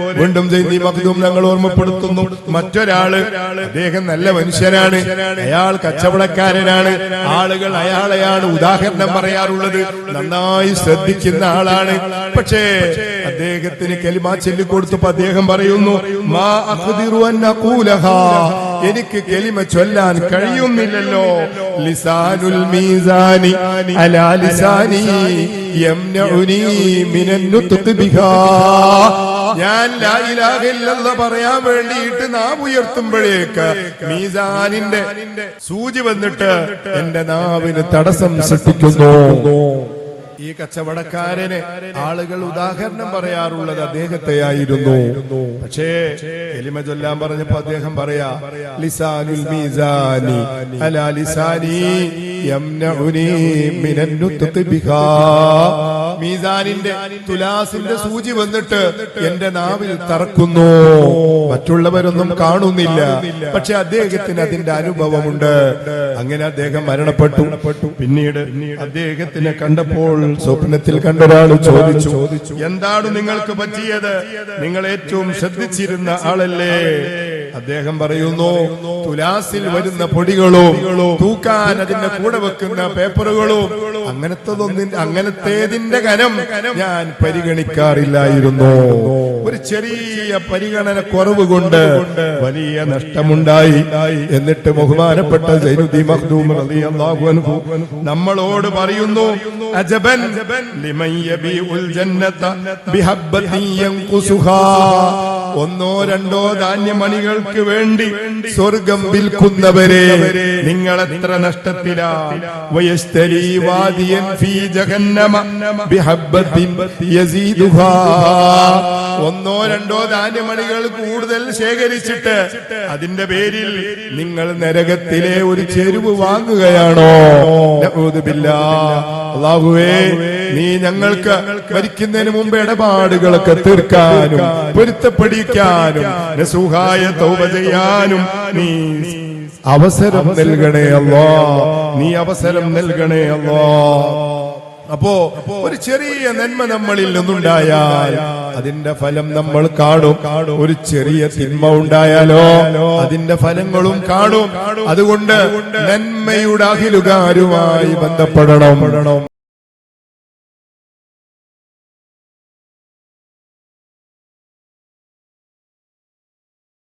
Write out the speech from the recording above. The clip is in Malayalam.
വീണ്ടും ജയ്തി മഖ്ദൂം ഞങ്ങൾ ഓർമ്മപ്പെടുത്തുന്നു. മറ്റൊരാൾ അദ്ദേഹം നല്ല മനുഷ്യനാണ്. അയാൾ കച്ചവടക്കാരനാണ്. ആളുകൾ അയാളെയാണ് ഉദാഹരണം പറയാറുള്ളത്. നന്നായി ശ്രദ്ധിക്കുന്ന ആളാണ്. പക്ഷേ അദ്ദേഹത്തിന് കലിമാ ചൊല്ലിക്കൊടുത്തപ്പോ അദ്ദേഹം പറയുന്നു മാ എനിക്ക് കെലിമ ചൊല്ലാൻ കഴിയുന്നില്ലല്ലോ. ലിസാനുൽ മീസാനി അലാ ലിസാനി യംനഉനി മിനൻ ഞാൻ ലാ ഇലാഹ ഇല്ലല്ലാഹ് പറയാൻ വേണ്ടിയിട്ട് നാം ഉയർത്തുമ്പോഴേക്ക് മീസാനിന്റെ സൂചി വന്നിട്ട് എന്റെ നാവിന് തടസ്സം സൃഷ്ടിക്കുന്നു. ഈ കച്ചവടക്കാരന് ആളുകൾ ഉദാഹരണം പറയാറുള്ളത് അദ്ദേഹത്തെ ആയിരുന്നു പക്ഷേ എലിമ ചൊല്ലാൻ പറഞ്ഞപ്പോ അദ്ദേഹം പറയാ ലിസാനുൽ മീസാനി അലാ ലിസാനി യംനഉനി മിനൻ ബിഹാ. മീസാനിന്റെ തുലാസിന്റെ സൂചി വന്നിട്ട് എന്റെ നാവിൽ തറക്കുന്നു. മറ്റുള്ളവരൊന്നും കാണുന്നില്ല. പക്ഷെ അദ്ദേഹത്തിന് അതിന്റെ അനുഭവമുണ്ട്. അങ്ങനെ അദ്ദേഹം മരണപ്പെട്ടു. പിന്നീട് അദ്ദേഹത്തിനെ കണ്ടപ്പോൾ സ്വപ്നത്തിൽ കണ്ട ഒരാൾ ചോദിച്ചു എന്താണ് നിങ്ങൾക്ക് പറ്റിയത്? നിങ്ങൾ ഏറ്റവും ശ്രദ്ധിച്ചിരുന്ന ആളല്ലേ? അദ്ദേഹം പറയുന്നു തുലാസിൽ വരുന്ന പൊടികളും തൂക്കാൻ അതിന്റെ കൂടെ വെക്കുന്ന പേപ്പറുകളും അങ്ങനത്തതൊന്നും അങ്ങനത്തേതിന്റെ കനം ഞാൻ പരിഗണിക്കാറില്ലായിരുന്നു. ഒരു ചെറിയ പരിഗണന കുറവ് കൊണ്ട് വലിയ നഷ്ടമുണ്ടായി. എന്നിട്ട് ബഹുമാനപ്പെട്ട സൈനുദ്ദീൻ മഖ്ദൂം റളിയല്ലാഹു അൻഹു നമ്മളോട് പറയുന്നു അജബൻ ലിമൻ യബീഉൽ ജന്നത ബിഹബ്ബത്തിൻ യൻഖുസുഹാ ഒന്നോ രണ്ടോ ധാന്യമണികൾക്ക് വേണ്ടി സ്വർഗം വിൽക്കുന്നവരെ നിങ്ങൾ എത്ര നഷ്ടത്തിലാ ഒന്നോ രണ്ടോ ധാന്യമണികൾ കൂടുതൽ ശേഖരിച്ചിട്ട് അതിന്റെ പേരിൽ നിങ്ങൾ നരകത്തിലെ ഒരു ചെരുവ് വാങ്ങുകയാണോ? അള്ളാഹുവേ നീ ഞങ്ങൾക്ക് മരിക്കുന്നതിന് മുമ്പ് ഇടപാടുകളൊക്കെ തീർക്കാനും പൊരുത്തപ്പെടിക്കാനും ചെയ്യാനും നീ അവസരം നൽകണേ അല്ലോ. നീ അവസരം നൽകണേ അല്ലോ. അപ്പോ ഒരു ചെറിയ നന്മ നമ്മളിൽ നിന്നുണ്ടായാൽ അതിന്റെ ഫലം നമ്മൾ കാണും. ഒരു ചെറിയ തിന്മ ഉണ്ടായാലോ അതിന്റെ ഫലങ്ങളും കാണും. അതുകൊണ്ട് നന്മയുടെ അഖിലുകാരുമായി ബന്ധപ്പെടണം.